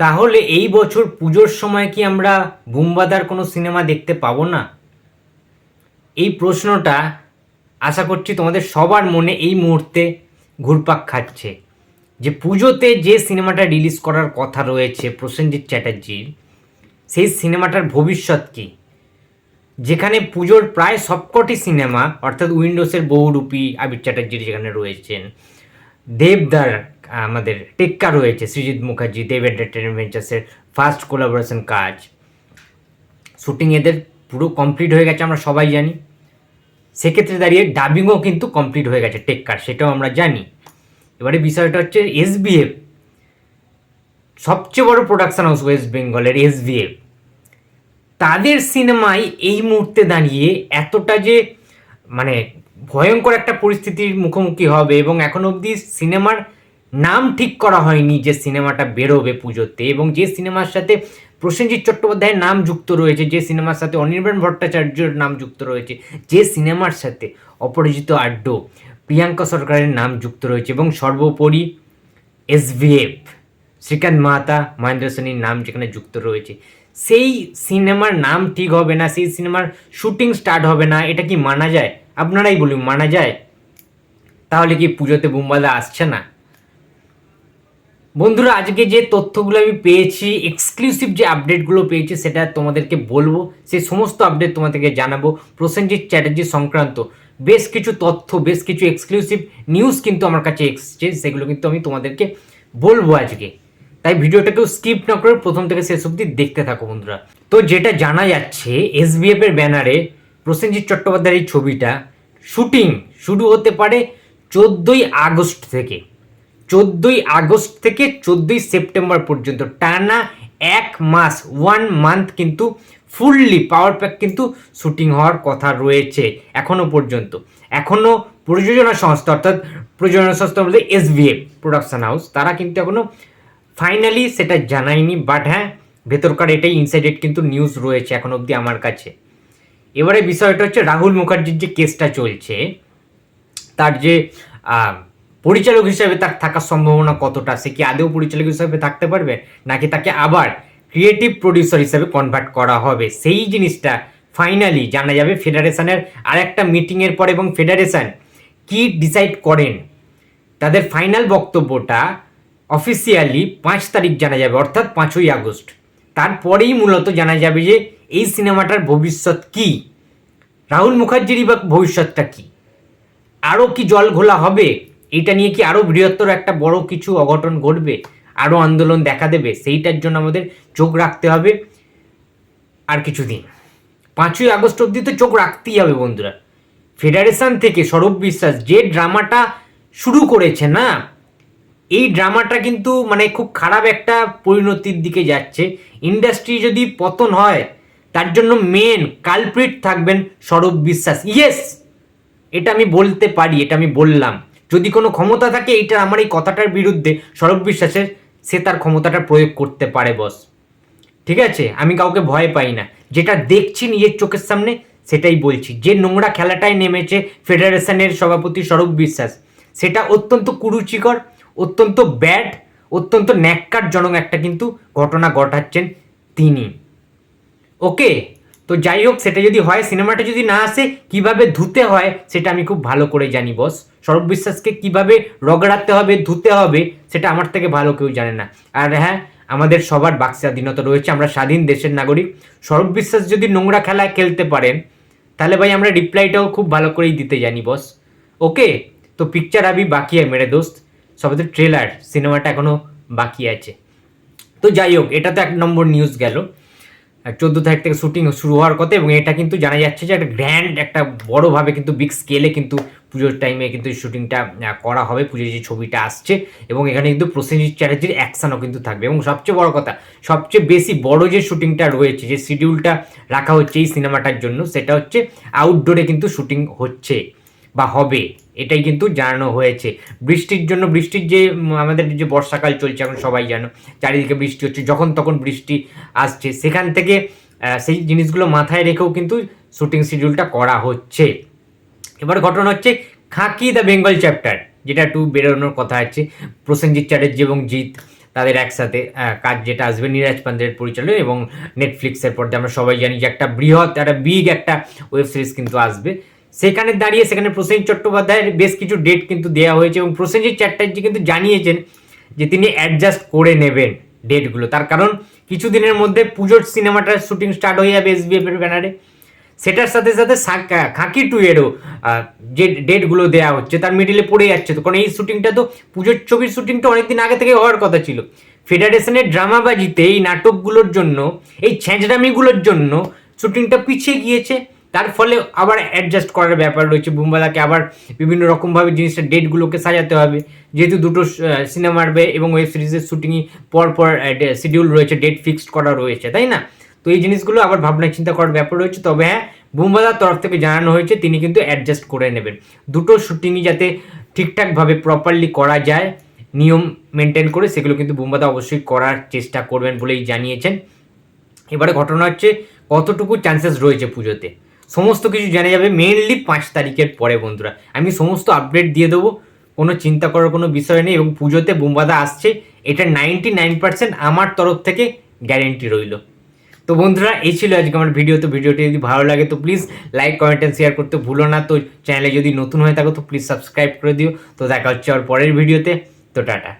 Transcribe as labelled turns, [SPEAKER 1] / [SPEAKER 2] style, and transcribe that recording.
[SPEAKER 1] তাহলে এই বছর পুজোর সময় কি আমরা বুম্বাদার কোনো সিনেমা দেখতে পাবো না? এই প্রশ্নটা আশা করছি তোমাদের সবার মনে এই মুহূর্তে ঘুরপাক খাচ্ছে। যে পুজোতে যে সিনেমাটা রিলিজ করার কথা রয়েছে প্রসেনজিৎ চ্যাটার্জির, সেই সিনেমাটার ভবিষ্যৎ কী? যেখানে পুজোর প্রায় সবকটি সিনেমা, অর্থাৎ উইন্ডোজের বহুরূপী আবির চ্যাটার্জির যেখানে রয়েছেন, দেবদার আমাদের টেক্কা রয়েছে, সৃজিৎ মুখার্জি, দেব এন্টারটেনমেন্টাসের ফার্স্ট কোলাবোরেশন কাজ। শুটিং এদের পুরো কমপ্লিট হয়ে গেছে, আমরা সবাই জানি। সেক্ষেত্রে দাঁড়িয়ে ডাবিংও কিন্তু কমপ্লিট হয়ে গেছে টেক্কার, সেটাও আমরা জানি। এবারে বিষয়টা হচ্ছে এসবিএফ সবচেয়ে বড় প্রোডাকশন হাউস ওয়েস্ট বেঙ্গলের এসবিএফ তাদের সিনেমায় এই মুহূর্তে দাঁড়িয়ে এতটা যে মানে ভয়ঙ্কর একটা পরিস্থিতির মুখোমুখি হবে এবং এখন অবধি সিনেমার নাম ঠিক করা হয়নি যে সিনেমাটা বেরোবে পুজোতে এবং যে সিনেমার সাথে প্রসেনজিৎ চট্টোপাধ্যায়ের নাম যুক্ত রয়েছে, যে সিনেমার সাথে অনির্বাণ ভট্টাচার্যের নাম যুক্ত রয়েছে, যে সিনেমার সাথে অপরাজিত আড্ড প্রিয়াঙ্কা সরকারের নাম যুক্ত রয়েছে এবং সর্বোপরি এসভিএফ শ্রীকান্ত মাহাতা, মহেন্দ্র সোনির নাম যেখানে যুক্ত রয়েছে। সেই সিনেমার নাম ঠিক হবে না, সেই সিনেমার শুটিং স্টার্ট হবে না, এটা কি মানা যায়? আপনারাই বলুন, মানা যায়? তাহলে কি পুজোতে বুম্বাদা আসছে না? বন্ধুরা, আজকে যে তথ্যগুলো আমি পেয়েছি এক্সক্লুসিভ যে আপডেটগুলো পেয়েছি, সেটা তোমাদেরকে বলব। সেই সমস্ত আপডেট তোমাদেরকে জানাব। প্রসেনজিৎ চ্যাটার্জি সংক্রান্ত বেশ কিছু তথ্য, বেশ কিছু এক্সক্লুসিভ নিউজ কিন্তু আমার কাছে এসছে, সেগুলো কিন্তু আমি তোমাদেরকে বলব আজকে। তাই ভিডিওটাকেও স্কিপ না করে প্রথম থেকে শেষ অবধি দেখতে থাকো বন্ধুরা। তো যেটা জানা যাচ্ছে এসবিএফ এর ব্যানারে প্রসেনজিৎ চট্টোপাধ্যায়ের এই ছবিটা শুটিং শুরু হতে পারে চোদ্দোই আগস্ট থেকে। চোদ্দোই আগস্ট থেকে চোদ্দোই সেপ্টেম্বর পর্যন্ত টানা এক মাস ওয়ান মান্থ কিন্তু ফুললি পাওয়ার প্যাক কিন্তু শুটিং হওয়ার কথা রয়েছে এখনও পর্যন্ত। এখনও প্রযোজনা সংস্থা অর্থাৎ প্রযোজনা সংস্থা বলতে এসভিএফ প্রোডাকশন হাউস তারা কিন্তু এখনও ফাইনালি সেটা জানায়নি বাট হ্যাঁ ভেতরকার এটাই ইনসাইডেড কিন্তু নিউজ রয়েছে এখন অবধি আমার কাছে। এবারে বিষয়টা হচ্ছে রাহুল মুখার্জির যে কেসটা চলছে, তার যে পরিচালক হিসেবে তার থাকার সম্ভাবনা কতটা? সে কি আদেও পরিচালক হিসেবে থাকতে পারবে? নাকি তাকে আবার ক্রিয়েটিভ প্রডিউসার হিসেবে কনভার্ট করা হবে? সেই জিনিসটা ফাইনালি জানা যাবে ফেডারেশনের আরেকটা মিটিংয়ের পর এবং ফেডারেশন কি ডিসাইড করেন? তাদের ফাইনাল বক্তব্যটা অফিসিয়ালি পাঁচ তারিখ জানা যাবে, অর্থাৎ পাঁচই আগস্ট। তারপরেই মূলত জানা যাবে যে এই সিনেমাটার ভবিষ্যৎ কি? রাহুল মুখার্জিরই বা ভবিষ্যৎটা কি? আরও কি জল ঘোলা হবে? এটা নিয়ে কি আরও বৃহত্তর একটা বড় কিছু অঘটন ঘটবে? আরও আন্দোলন দেখা দেবে? সেইটার জন্য আমাদের চোখ রাখতে হবে। আর কিছুদিন। পাঁচই আগস্ট অবধি তো চোখ রাখতেই হবে বন্ধুরা। ফেডারেশন থেকে সৌরভ বিশ্বাস যে ড্রামাটা শুরু করেছে না, এই ড্রামাটা কিন্তু মানে খুব খারাপ একটা পরিণতির দিকে যাচ্ছে। ইন্ডাস্ট্রি যদি পতন হয়, তার জন্য মেন কালপ্রিট থাকবেন সৌরভ বিশ্বাস। ইয়েস! এটা আমি বলতে পারি, এটা আমি বললাম। যদি কোনো ক্ষমতা থাকে এটা আমার এই কথাটার বিরুদ্ধে সৌরভ বিশ্বাসের, সে তার ক্ষমতাটা প্রয়োগ করতে পারে বস ঠিক আছে? আমি কাউকে ভয় পাই না। যেটা দেখছি নিজের চোখের সামনে, সেটাই বলছি। যে নোংরা খেলাটায় নেমেছে ফেডারেশনের সভাপতি সৌরভ বিশ্বাস, সেটা অত্যন্ত কুরুচিকর, অত্যন্ত ব্যাড, অত্যন্ত ন্যাক্কারজনক একটা কিন্তু ঘটনা ঘটাচ্ছেন তিনি। ওকে? তো যাই হোক সেটা যদি হয়, সিনেমাটা যদি না আসে, কীভাবে ধুতে হয়, সেটা আমি খুব ভালো করে জানি, বস। সৌরভ বিশ্বাসকে কীভাবে রগড়াতে হবে, ধুতে হবে, সেটা আমার থেকে ভালো কেউ জানে না। আর হ্যাঁ আমাদের সবার বাক স্বাধীনতা রয়েছে, আমরা স্বাধীন দেশের নাগরিক। সৌরভ বিশ্বাস যদি নোংরা খেলায় খেলতে পারেন, তাহলে ভাই আমরা রিপ্লাইটাও খুব ভালো করেই দিতে জানি, বস। ওকে? তো পিকচার আবি, বাকি আছে মেরে দোস্ত। সবে ট্রেলার সিনেমাটা এখনও বাকি আছে। তো যাই হোক এটা তো এক নম্বর নিউজ গেল। চোদ্দ তারিখ থেকে শুটিং শুরু হওয়ার কথা এবং এটা কিন্তু জানা যাচ্ছে যে একটা গ্র্যান্ড একটা বড়োভাবে কিন্তু বিগ স্কেলে কিন্তু পুজোর টাইমে কিন্তু শুটিংটা করা হবে। পুজোর যে ছবিটা আসছে এবং এখানে কিন্তু প্রসেনজিৎ চ্যাটার্জির অ্যাকশনও কিন্তু থাকবে। এবং সবচেয়ে বড় কথা, সবচেয়ে বেশি বড় যে শুটিংটা রয়েছে, যে শিডিউলটা রাখা হচ্ছে এই সিনেমাটার জন্য, সেটা হচ্ছে আউটডোরে কিন্তু শুটিং হচ্ছে। বা হবে, এটাই কিন্তু জানানো হয়েছে। বৃষ্টির জন্য, বৃষ্টির যে আমাদের যে বর্ষাকাল চলছে, এখন সবাই জানো, চারিদিকে বৃষ্টি হচ্ছে, যখন তখন বৃষ্টি আসছে। সেখান থেকে সেই জিনিসগুলো মাথায় রেখেও কিন্তু শুটিং শিডিউলটা করা হচ্ছে। এবার ঘটনা হচ্ছে খাঁকি দ্য বেঙ্গল চ্যাপ্টার, যেটা একটু বেরোনোর কথা আছে। প্রসেনজিৎ চ্যাটার্জি এবং জিৎ তাদের একসাথে কাজ যেটা আসবে নীরাজ পান্ডের পরিচালনা এবং নেটফ্লিক্সের পর্দে আমরা সবাই জানি যে একটা বৃহৎ, একটা বিগ একটা ওয়েব সিরিজ কিন্তু আসবে। সেখানে দাঁড়িয়ে সেখানে প্রসেনজিৎ চট্টোপাধ্যায়ের বেশ কিছু ডেট কিন্তু দেওয়া হয়েছে এবং প্রসেনজিৎ চ্যাটার্জি কিন্তু জানিয়েছেন যে তিনি অ্যাডজাস্ট করে নেবেন ডেটগুলো তার কারণ কিছুদিনের মধ্যে পুজোর সিনেমাটার শুটিং স্টার্ট হয়ে যাবে এসবিএফ এর ব্যানারে সেটার সাথে সাথে খাঁকি টু এরও যে ডেটগুলো দেওয়া হচ্ছে তার মিডিলে পড়ে যাচ্ছে তো। কারণ এই শুটিংটা তো পুজোর ছবির শুটিংটা অনেকদিন আগে থেকে হওয়ার কথা ছিল। ফেডারেশনের ড্রামাবাজিতে এই নাটকগুলোর জন্য, এই ছ্যাঁচড়ামিগুলোর জন্য শুটিংটা পিছিয়ে গিয়েছে। তার ফলে আবার অ্যাডজাস্ট করার ব্যাপার রয়েছে বুমবালাকে। আবার বিভিন্ন রকমভাবে জিনিসটা ডেটগুলোকে সাজাতে হবে। যেহেতু দুটো সিনেমার এবং ওয়েব সিরিজের শুটিংই পর পর শিডিউল রয়েছে ডেট ফিক্সড করা রয়েছে, তাই না? তো এই জিনিসগুলো আবার ভাবনা চিন্তা করার ব্যাপার রয়েছে। তবে হ্যাঁ বুমবালার তরফ থেকে জানানো হয়েছে, তিনি কিন্তু অ্যাডজাস্ট করে নেবেন। দুটো শুটিংই যাতে ঠিকঠাকভাবে প্রপারলি করা যায়, নিয়ম মেনটেন করে, সেগুলো কিন্তু বুমবাদা অবশ্যই করার চেষ্টা করবেন বলেই জানিয়েছেন। এবারে ঘটনা হচ্ছে, কতটুকু চান্সেস রয়েছে পুজোতে? সমস্ত কিছু জানা যাবে মেনলি পাঁচ তারিখের পরে বন্ধুরা। আমি সমস্ত আপডেট দিয়ে দেবো, কোনো চিন্তা করার কোনো বিষয় নেই এবং পুজোতে বুমবাদা আসছে, এটা নাইনটি নাইন পার্সেন্ট আমার তরফ থেকে গ্যারেন্টি রইল। তো বন্ধুরা, এই ছিল আজকে আমার ভিডিও তো ভিডিওটি যদি ভালো লাগে তো please like comment and share করতে ভুলো না। তো চ্যানেলে যদি নতুন হয়ে থাকো তো প্লিজ সাবস্ক্রাইব করে দিও। তো দেখা হচ্ছে আর পরের ভিডিওতে তো টাটা।